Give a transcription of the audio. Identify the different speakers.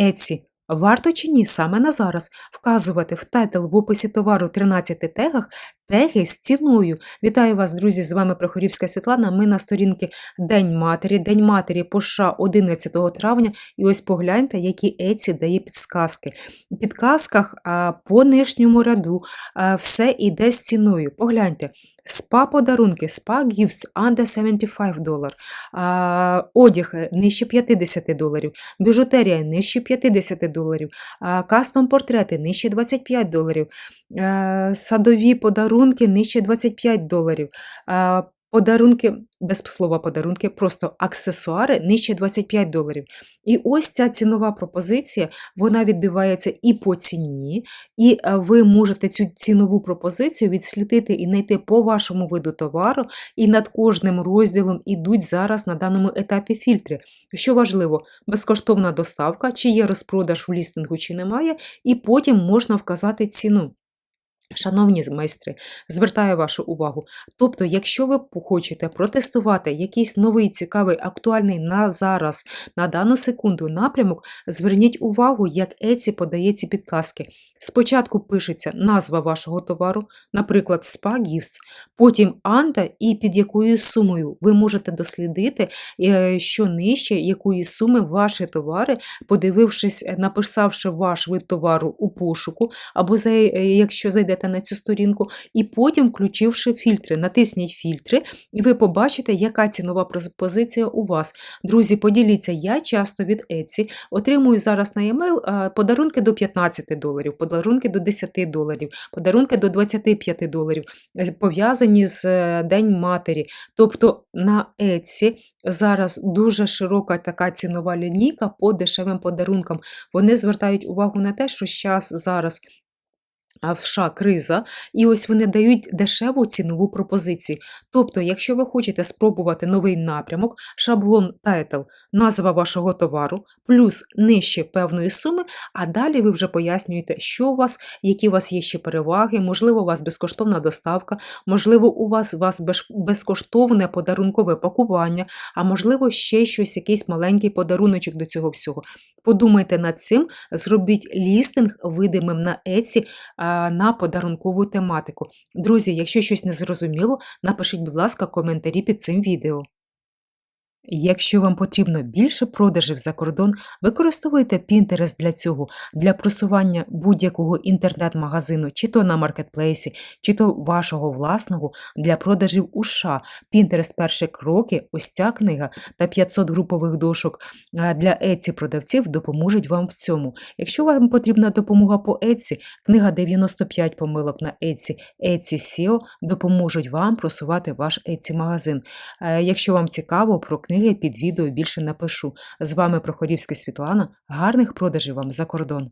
Speaker 1: Еці. Варто чи ні саме на зараз вказувати в тайтл в описі товару 13 тегах теги з ціною. Вітаю вас, друзі! З вами Прохорівська Світлана. Ми на сторінки День Матері. День Матері по США 11 травня. І ось погляньте, які Еці дає підсказки. У підказках по нижньому ряду все йде з ціною. Погляньте. Спа подарунки, спа gifts under 75 долар, одяг е, нижче 50 доларів, біжутерія нижче 50 доларів, кастом портрети нижче 25 доларів, садові подарунки нижче 25 доларів. Подарунки, без слова подарунки, просто аксесуари нижче 25 доларів. І ось ця цінова пропозиція, вона відбивається і по ціні, і е, ви можете цю цінову пропозицію відслідити і знайти по вашому виду товару, і над кожним розділом ідуть зараз на даному етапі фільтри. Що важливо, безкоштовна доставка, чи є розпродаж в лістингу, чи немає, і потім можна вказати ціну. Шановні майстри, звертаю вашу увагу. Тобто, якщо ви хочете протестувати якийсь новий, цікавий, актуальний на зараз, на дану секунду напрямок, зверніть увагу, як Еці подає ці підказки. Спочатку пишеться назва вашого товару, наприклад, Spa Gifts, потім Анта і під якою сумою ви можете дослідити, е, що нижче якої суми ваші товари, подивившись, написавши ваш вид товару у пошуку, або е, якщо зайдете на цю сторінку, і потім включивши фільтри. Натисніть фільтри, і ви побачите, яка цінова пропозиція у вас. Друзі, поділіться, я часто від Etsy отримую зараз на e-mail е, подарунки до 15 доларів, подарунки до 10 доларів, подарунки до 25 доларів, пов'язані з е, День матері. Тобто на Etsy зараз дуже широка така цінова лінійка по дешевим подарункам. Вони звертають увагу на те, що час зараз. В США криза, і ось вони дають дешеву цінову пропозицію. Тобто, якщо ви хочете спробувати новий напрямок, шаблон тайтл, назва вашого товару, плюс нижче певної суми, а далі ви вже пояснюєте, що у вас, які у вас є ще переваги, можливо, у вас безкоштовна доставка, можливо, у вас, у вас безкоштовне подарункове пакування, а можливо, ще щось, якийсь маленький подаруночок до цього всього. Подумайте над цим, зробіть лістинг видимим на а, на подарункову тематику. Друзі, якщо щось не зрозуміло, напишіть, будь ласка, коментарі під цим відео. Якщо вам потрібно більше продажів за кордон, використовуйте Pinterest для цього, для просування будь-якого інтернет-магазину, чи то на маркетплейсі, чи то вашого власного для продажів у США. Pinterest перші кроки, ось ця книга та 500 групових дошок е, для Etsy продавців допоможуть вам в цьому. Якщо вам потрібна допомога по Etsy, книга 95 помилок на Etsy, Etsy SEO допоможуть вам просувати ваш Etsy магазин. Е, Якщо вам цікаво про книги, під відео більше напишу. З вами Прохорівська Світлана. Гарних продажів вам за кордон!